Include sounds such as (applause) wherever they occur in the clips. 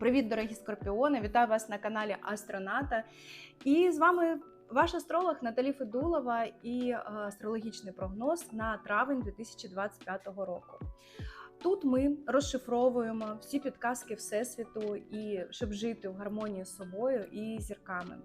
Привіт, дорогі скорпіони! Вітаю вас на каналі Астроната. І з вами ваш астролог Наталі Федулова і е, астрологічний прогноз на травень 2025 року. Тут ми розшифровуємо всі підказки Всесвіту, і щоб жити в гармонії з собою і зірками.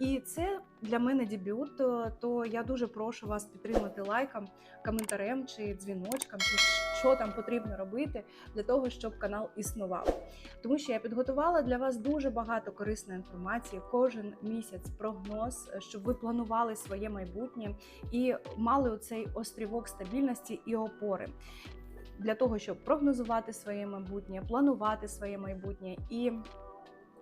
І це для мене дебют. То, то я дуже прошу вас підтримати лайком, коментарем чи дзвіночком, чи що там потрібно робити для того, щоб канал існував. Тому що я підготувала для вас дуже багато корисної інформації. Кожен місяць прогноз, щоб ви планували своє майбутнє і мали оцей острівок стабільності і опори для того, щоб прогнозувати своє майбутнє, планувати своє майбутнє і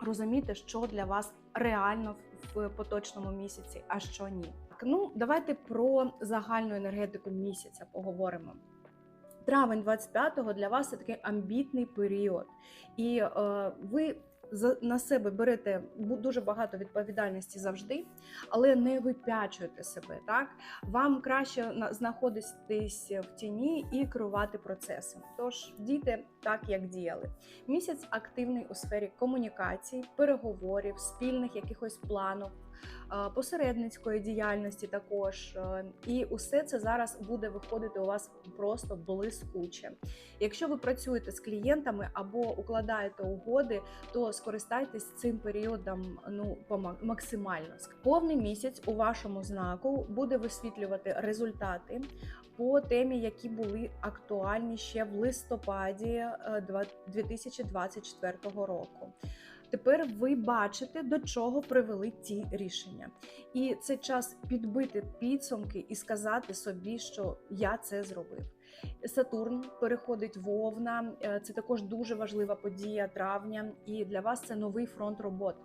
розуміти, що для вас реально в поточному місяці, а що ні. Так, Ну, давайте про загальну енергетику місяця поговоримо. Травень 25-го для вас це такий амбітний період, і е, ви на себе берете дуже багато відповідальності завжди, але не випячуєте себе. Так вам краще на- знаходитись в тіні і керувати процесом. Тож дійте так, як діяли. Місяць активний у сфері комунікацій, переговорів, спільних якихось планів. Е, Посередницької діяльності також, е, і усе це зараз буде виходити у вас просто блискуче. Якщо ви працюєте з клієнтами або укладаєте угоди, то скористайтесь цим періодом ну максимально. Повний місяць у вашому знаку буде висвітлювати результати по темі, які були актуальні ще в листопаді е, 2024 року. Тепер ви бачите, до чого привели ті рішення, і це час підбити підсумки і сказати собі, що я це зробив. Сатурн переходить в Овна. Е, Це також дуже важлива подія травня, і для вас це новий фронт робот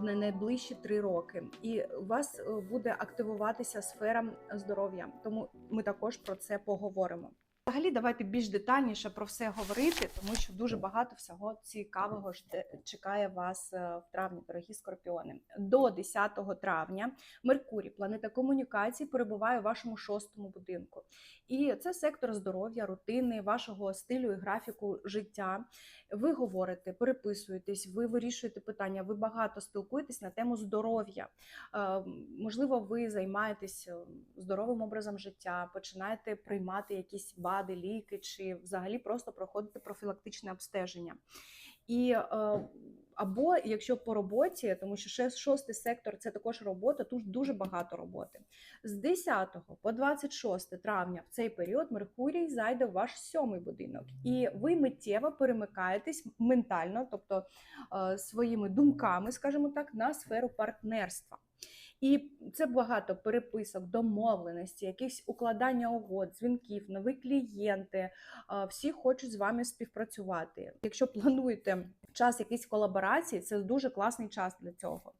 на найближчі три роки. І у вас е, буде активуватися сфера здоров'я. Тому ми також про це поговоримо. Взагалі, давайте більш детальніше про все говорити, тому що дуже багато всього цікавого жде- чекає вас е, в травні, дорогі скорпіони. До 10 травня Меркурій, планета комунікацій, перебуває у вашому шостому будинку. І це сектор здоров'я, рутини, вашого стилю і графіку життя. Ви говорите, переписуєтесь, ви вирішуєте питання, ви багато спілкуєтесь на тему здоров'я. Е, Можливо, ви займаєтесь е, здоровим образом життя, починаєте приймати якісь БАДи, ліки, чи взагалі просто проходите профілактичне обстеження. І е, або якщо по роботі, тому що шостий сектор це також робота, тут дуже багато роботи. З 10 по 26 травня в цей період Меркурій зайде в ваш сьомий будинок, і ви миттєво перемикаєтесь ментально, тобто е, своїми думками, скажімо так, на сферу партнерства. І це багато переписок, домовленості, якихось укладання угод, дзвінків, нові клієнти. Всі хочуть з вами співпрацювати. Якщо плануєте час якісь колаборації, це дуже класний час для цього.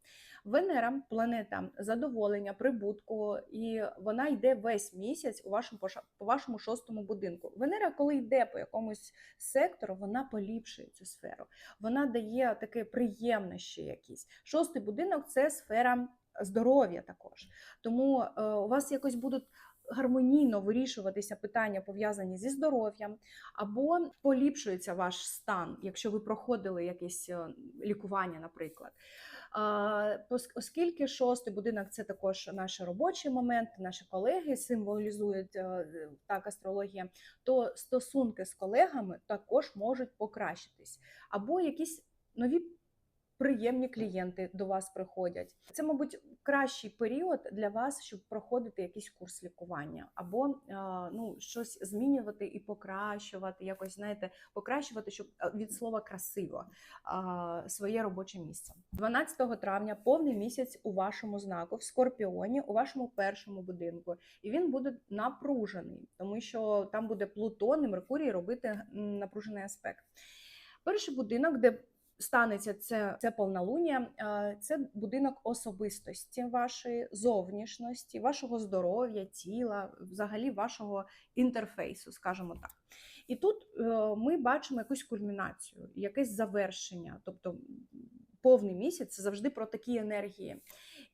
Венера планета задоволення, прибутку, і вона йде весь місяць у вашому по вашому шостому будинку. Венера, коли йде по якомусь сектору, вона поліпшує цю сферу. Вона дає таке приємне ще якісь. Шостий будинок це сфера здоров'я також. Тому е, у вас якось будуть. Гармонійно вирішуватися питання пов'язані зі здоров'ям, або поліпшується ваш стан, якщо ви проходили якесь е, лікування, наприклад. Оскільки шостий будинок це також наш робочий момент, наші колеги символізують е, так астрологія, то стосунки з колегами також можуть покращитись, або якісь нові. Приємні клієнти до вас приходять. Це, мабуть, кращий період для вас, щоб проходити якийсь курс лікування, або ну щось змінювати і покращувати, якось знаєте, покращувати, щоб від слова красиво своє робоче місце. 12 травня повний місяць у вашому знаку в Скорпіоні, у вашому першому будинку, і він буде напружений, тому що там буде Плутон і Меркурій робити напружений аспект. Перший будинок, де станеться це, це повнолуння, це будинок особистості вашої, зовнішності, вашого здоров'я, тіла, взагалі вашого інтерфейсу, скажімо так. І тут е, ми бачимо якусь кульмінацію, якесь завершення, тобто повний місяць це завжди про такі енергії.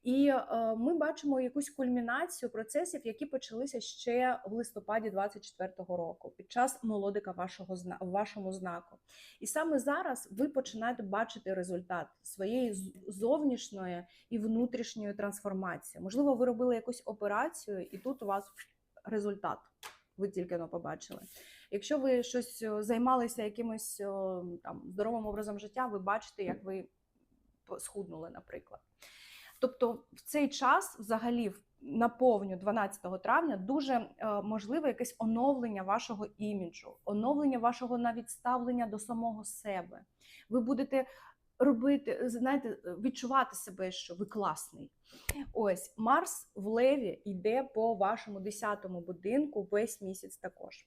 І е, ми бачимо якусь кульмінацію процесів, які почалися ще в листопаді 24-го року, під час молодика вашого в вашому знаку. І саме зараз ви починаєте бачити результат своєї зовнішньої і внутрішньої трансформації. Можливо, ви робили якусь операцію, і тут у вас результат. Ви тільки но побачили. Якщо ви щось е, займалися якимось там здоровим образом життя, ви бачите, як ви схуднули, наприклад. Тобто, в цей час, взагалі, в- на повню 12 травня, дуже е, можливе якесь оновлення вашого іміджу, оновлення вашого навіть ставлення до самого себе. Ви будете робити, знаєте, відчувати себе, що ви класний. Ось Марс в Леві йде по вашому 10-му будинку весь місяць також.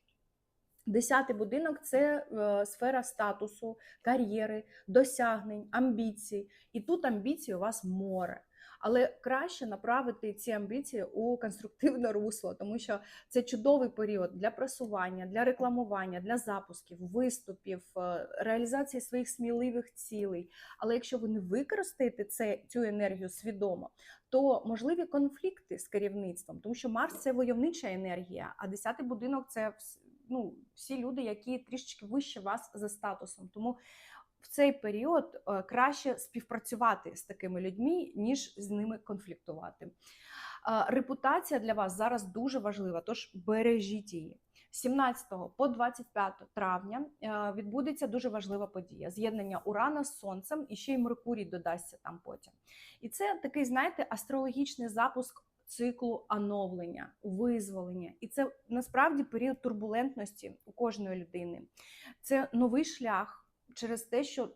Десятий будинок це е, сфера статусу, кар'єри, досягнень, амбіцій. І тут амбіцій у вас море. Але краще направити ці амбіції у конструктивне русло, тому що це чудовий період для просування, для рекламування, для запусків, виступів, е, реалізації своїх сміливих цілей. Але якщо ви не використаєте це, цю енергію свідомо, то можливі конфлікти з керівництвом, тому що Марс це войовнича енергія, а десятий будинок це ну, всі люди, які трішечки вище вас за статусом. Тому в цей період е, краще співпрацювати з такими людьми, ніж з ними конфліктувати. Е, Репутація для вас зараз дуже важлива, тож бережіть її. 17 по 25 травня е, відбудеться дуже важлива подія: з'єднання Урана з Сонцем і ще й Меркурій додасться там потім. І це такий, знаєте, астрологічний запуск циклу оновлення, визволення. І це насправді період турбулентності у кожної людини. Це новий шлях через те, що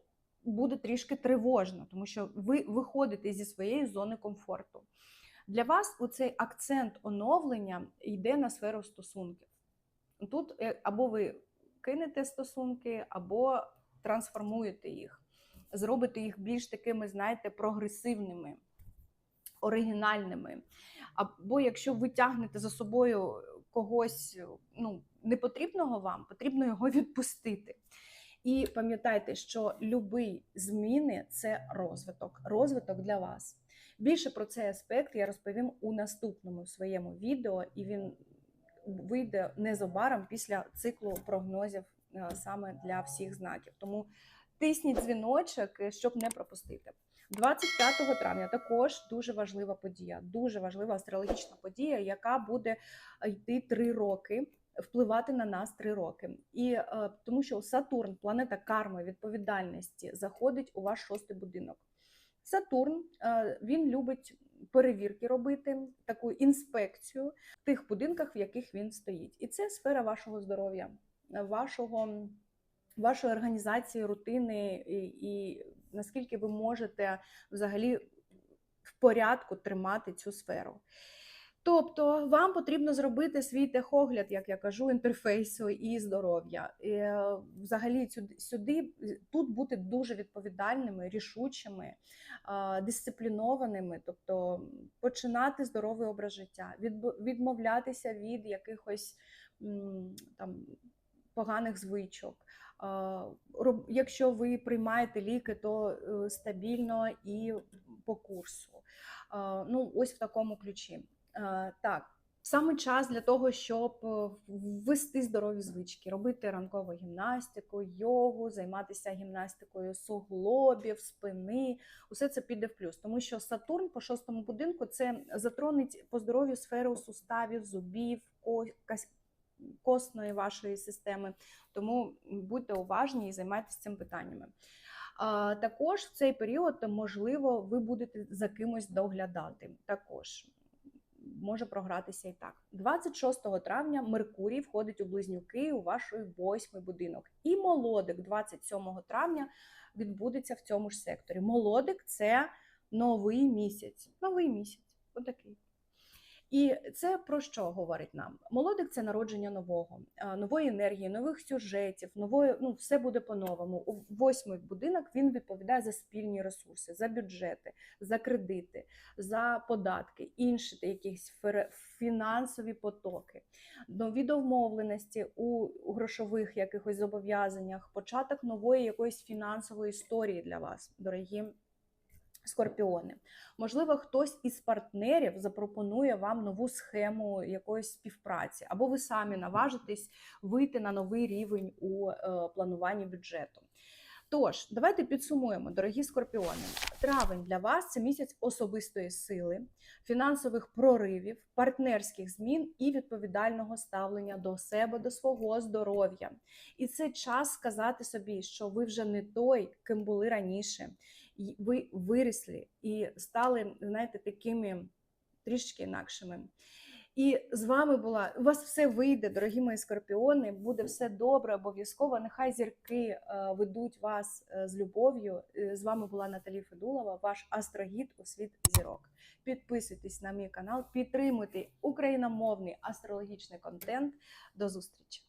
буде трішки тривожно, тому що ви виходите зі своєї зони комфорту. Для вас оцей акцент оновлення йде на сферу стосунків. Тут е, або ви кинете стосунки, або трансформуєте їх, зробите їх більш такими, знаєте, прогресивними, оригінальними. Або якщо ви тягнете за собою когось ну, непотрібного вам, потрібно його (laughs) відпустити. І пам'ятайте, що любий зміни це розвиток, розвиток для вас. Більше про цей аспект я розповім у наступному своєму відео, і він вийде незабаром після циклу прогнозів е, саме для всіх знаків. Тому тисніть дзвіночок, е, щоб не пропустити. 25 травня також дуже важлива подія, дуже важлива астрологічна подія, яка буде йти три роки. Впливати на нас три роки, і е, тому що Сатурн, планета карми, відповідальності, заходить у ваш шостий будинок. Сатурн е, він любить перевірки робити, таку інспекцію в тих будинках, в яких він стоїть. І це сфера вашого здоров'я, вашого, вашої організації, рутини, і, і наскільки ви можете взагалі в порядку тримати цю сферу. Тобто вам потрібно зробити свій техогляд, як я кажу, інтерфейсу і здоров'я. Е, Взагалі сюди, тут бути дуже відповідальними, рішучими, дисциплінованими, тобто починати здоровий образ життя, відмовлятися від якихось там поганих звичок. Якщо ви приймаєте ліки, то е, стабільно і по курсу. Ну, ось в такому ключі. Е, Так, саме час для того, щоб е, ввести здорові звички, робити ранкову гімнастику, йогу, займатися гімнастикою суглобів, спини. Усе це піде в плюс, тому що Сатурн по шостому будинку це затронить по здоров'ю сферу суставів, зубів, ко- кась- костної вашої системи. Тому будьте уважні і займайтеся цим питаннями. А, Також в цей період, можливо, ви будете за кимось доглядати. Також може програтися і так. 26 травня Меркурій входить у близнюки у ваш восьмий будинок. І молодик 27 травня відбудеться в цьому ж секторі. Молодик це новий місяць. Новий місяць. Отакий. І це про що говорить нам? Молодик це народження нового, нової енергії, нових сюжетів, нової, ну все буде по-новому. У восьмий будинок він відповідає за спільні ресурси, за бюджети, за кредити, за податки, інші якісь фінансові потоки, нові домовленості у у грошових якихось зобов'язаннях, початок нової якоїсь фінансової історії для вас, дорогі Скорпіони, можливо, хтось із партнерів запропонує вам нову схему якоїсь співпраці, або ви самі наважитесь вийти на новий рівень у е, плануванні бюджету. Тож, давайте підсумуємо, дорогі скорпіони. Травень для вас це місяць особистої сили, фінансових проривів, партнерських змін і відповідального ставлення до себе, до свого здоров'я. І це час сказати собі, що ви вже не той, ким були раніше. Ви виросли і стали, знаєте, такими трішки інакшими. І з вами була у вас все вийде, дорогі мої скорпіони. Буде все добре, обов'язково. Нехай зірки е, ведуть вас е, з любов'ю. Е, З вами була Наталі Федулова, ваш астрогід у світ зірок. Підписуйтесь на мій канал, підтримуйте україномовний астрологічний контент. До зустрічі!